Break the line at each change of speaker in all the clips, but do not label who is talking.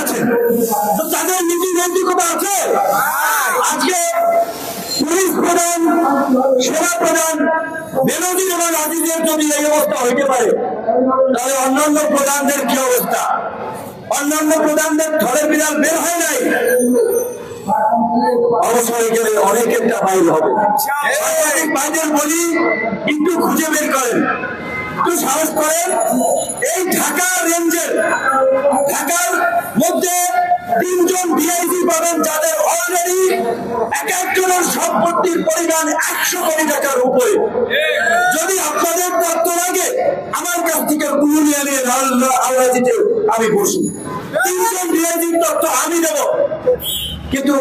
আছেন? তো তাদের নীতি নৈতিকতা আছে? আজকে পুলিশ প্রধান, সেনা প্রধান বেনজির এবং আজিজের যদি এই অবস্থা হইতে পারে, তাহলে অন্যান্য প্রধানদের কি অবস্থা? অন্যান্য প্রধানদের ধরে বিড়াল বের হয় নাই? অবসরে গেলে অনেক একটা বাইর হবে। সাংবাদিক ভাইদের বলি, একটু খুঁজে বের করেন। একটু সাহস করেন। এই ঢাকা রেঞ্জের তিনজন ডিআইজি পাবেন যাদের অলরেডি এক একজনের সম্পত্তির পরিমাণ একশো কোটি টাকার উপরে। যদি আপনাদের তথ্য লাগে, আমার কাছ থেকে নিয়ে নিয়ে আল্লাহ দিতে আমি বসি তিনজন ডিআইজির তথ্য আমি দেব। কিন্তু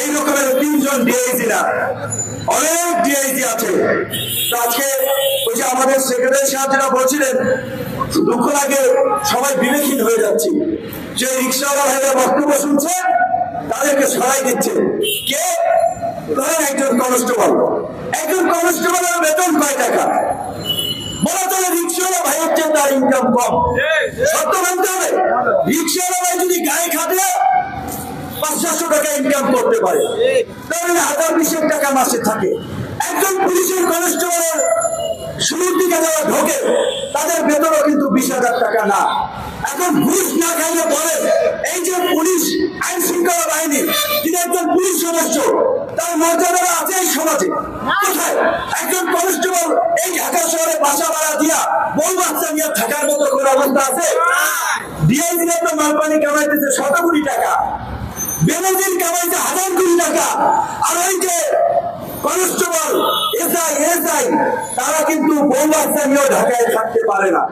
এই রকমের তিনজন ডিআইজি না। অনেক ডিআইজি আছে। আজকে ওই যে আমাদের সেক্রেটারি সাহেব যেটা বলছিলেন, দুঃখ লাগে, সবাই বিবেকহীন হয়ে যাচ্ছে। যে রিক্সাওয়ালা ভাইরা বক্তব্য শুনছে, তাদেরকে সরাই দিচ্ছে। কে? ধরেন একজন কনস্টেবল একজন কনস্টেবলের বেতন কয় টাকা? বলা রিক্সাওয়ালা ভাই হচ্ছে তার ইনকাম কম। সত্য মানতে হবে রিক্সাওয়ালা ভাই যদি গায়ে খাটে পাঁচ টাকা ইনকাম করতে পারে। হাজার বিশের টাকা মাসে থাকে। একজন পুলিশের কনস্টেবলের শুরুর দিকে যারা ঢোকে তাদের বেতনও কিন্তু বিশ হাজার টাকা না। এখন ঘুষ না খাইলে এই যে পুলিশ আইন শৃঙ্খলা বাহিনী তিনি একজন পুলিশ সদস্য তার মর্যাদা আছে এই সমাজে। কোথায়? একজন কনস্টেবল এই ঢাকা শহরে বাসা ভাড়া দিয়া বউ বাচ্চা নিয়ে থাকার মতো কোনো অবস্থা আছে? ডিআইজি তো মালপানি কামাইতেছে শত কোটি টাকা। বেনজির কামাইছে হাজার কোটি টাকা আর ওই যে কনস্টেবল, এসআই এসআই, তারা কিন্তু বউ বাচ্চা নিয়েও ঢাকায় থাকতে পারে না।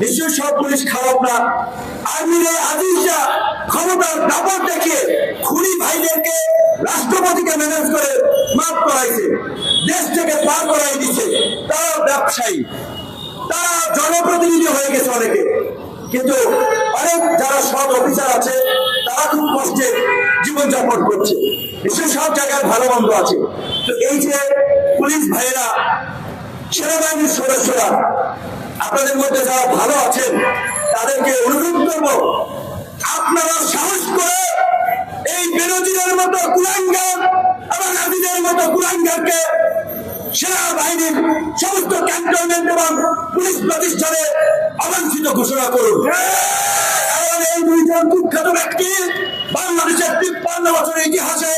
নিশ্চয়ই সব পুলিশ খারাপ না। আর্মির এই আজিজরা ক্ষমতার দাপট দেখিয়ে খুনি ভাইদেরকে রাষ্ট্রপতিকে ম্যানেজ করে মাফ করাইছে, দেশ থেকে পার করাই দিচ্ছে তারা ব্যবসায়ী, তারা জনপ্রতিনিধি হয়ে গেছে অনেকে। কিন্তু অনেক যারা সব অফিসার আছে, তারা খুব কষ্টে জীবনযাপন করছে। নিশ্চয়ই সব জায়গায় ভালো মন্দ আছে। তো এই যে পুলিশ ভাইয়েরা, সেনাবাহিনীর সদস্যরা, আপনাদের মধ্যে যারা ভালো আছেন, তাদেরকে অনুরোধ করব, আপনারা সাহস করে এই বেরোজিদের মতো কুলাঙ্গার এবং আদিদের মতো কুলাঙ্গারকে সেনাবাহিনীর সমস্ত ক্যান্টনমেন্ট এবং পুলিশ প্রতিষ্ঠানে অবাঞ্ছিত ঘোষণা করুন। এই দুইজন কুখ্যাত ব্যক্তি বাংলাদেশের তিপ্পান্ন বছরের ইতিহাসে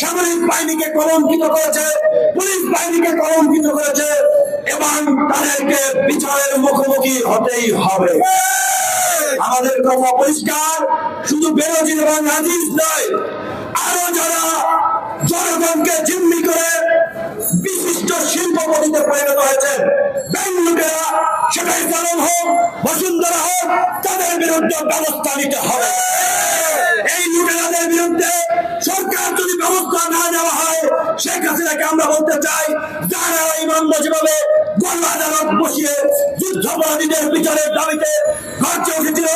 সামরিক বাহিনীকে কলঙ্কিত করেছে, পুলিশ বাহিনীকে কলঙ্কিত করেছে, এবং তাদেরকে বিচারের মুখোমুখি হতেই হবে। আমাদের কথা পরিষ্কার, শুধু বেরোজির এবং আজিজ নয়, আরও যারা জনগণকে জিম্মি করে বিশিষ্ট শিল্পপতিতে পরিণত হয়েছে ব্যাংক লুটেরা সেটাই কারণ হোক, বসুন্ধরা হোক বিরুদ্ধে ব্যবস্থা নিতে হবে। এই লুটেরাদের বিরুদ্ধে সরকার যদি ব্যবস্থা না নেওয়া হয়, শেখ হাসিনাকে আমরা বলতে চাই, যারা ইমানবাজিভাবে গণ আদালত বসিয়ে যুদ্ধাপরাধীদের বিচারের দাবিতে ঘরছে উঠেছিল,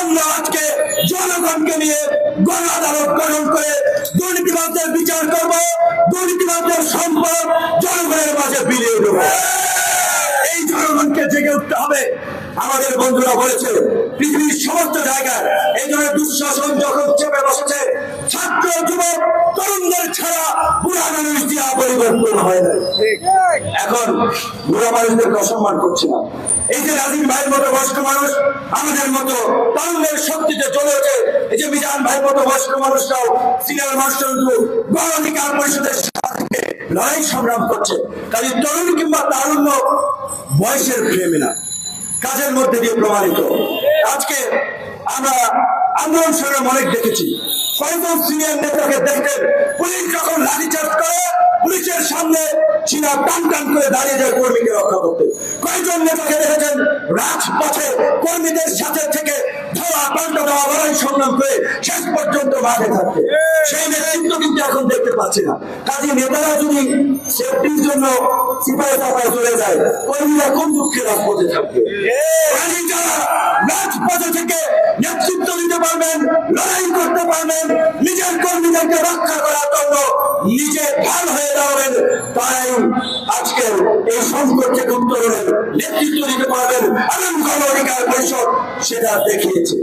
আমরা আজকে জনগণকে নিয়ে গণ আদালত গঠন করে দুর্নীতিবাদদের বিচার করব দুর্নীতিবাদদের সম্পদ জনগণের মাঝে বিলিয়ে দেব। এই জনগণকে জেগে উঠতে হবে। আমাদের বন্ধুরা বলেছে পৃথিবীর সমস্ত জায়গায় এই ধরনের দুঃশাসন যখন চেপে বসেছে ছাত্র যুবক, তরুণদের ছাড়া বুড়া মানুষ দিয়া পরিবর্তন হয় না। এখন বুড়া মানুষদেরকে অসম্মান করছে না। এই যে রাজীব ভাইয়ের মতো বয়স্ক মানুষ, আমাদের মতো তরুণদের শক্তিতে চলে ওঠে এই যে মিজান ভাইয়ের মতো বয়স্ক মানুষরাও সিনিয়র মাস্টার গণ অধিকার পরিষদের সাথে লড়াই সংগ্রাম করছে। কাজে তরুণ কিংবা তারুণ্য বয়সের প্রেমে না, কাজের মধ্যে দিয়ে প্রমাণিত। আজকে আমরা আন্দোলন সংগ্রাম অনেক দেখেছি। কয়েকজন সিনিয়র নেতাকে দেখতেন পুলিশ যখন লাঠিচার্জ করে পুলিশের সামনে চীনা টান টান করে দাঁড়িয়ে যায় কর্মীকে রক্ষা করতে। কয়েকজন নেতাকে দেখেছেন রাজপথে কর্মীদের সাথে থেকে ধরা পাল্টা দেওয়া লড়াই সংগ্রাম করে শেষ পর্যন্ত মাঠে থাকতে সেই নেতৃত্ব কিন্তু এখন দেখতে পাচ্ছি না। কাজে নেতারা যদি সেফটির জন্য সিপাহী সাপায় চলে যায় কর্মীরা কোন দুঃখে রাজপথে থাকবে? যারা রাজপথে থেকে নেতৃত্ব দিতে পারবেন, লড়াই করতে পারবেন, নিজের কর্মীদেরকে রক্ষা করার জন্য নিজে ঢাল হয়ে দাঁড়াবেন। তাই আজকে এই সংকট থেকে উত্তরণের নেতৃত্ব দিতে পারবেন এবং অধিকার পরিষদ, সেটা দেখিয়েছে।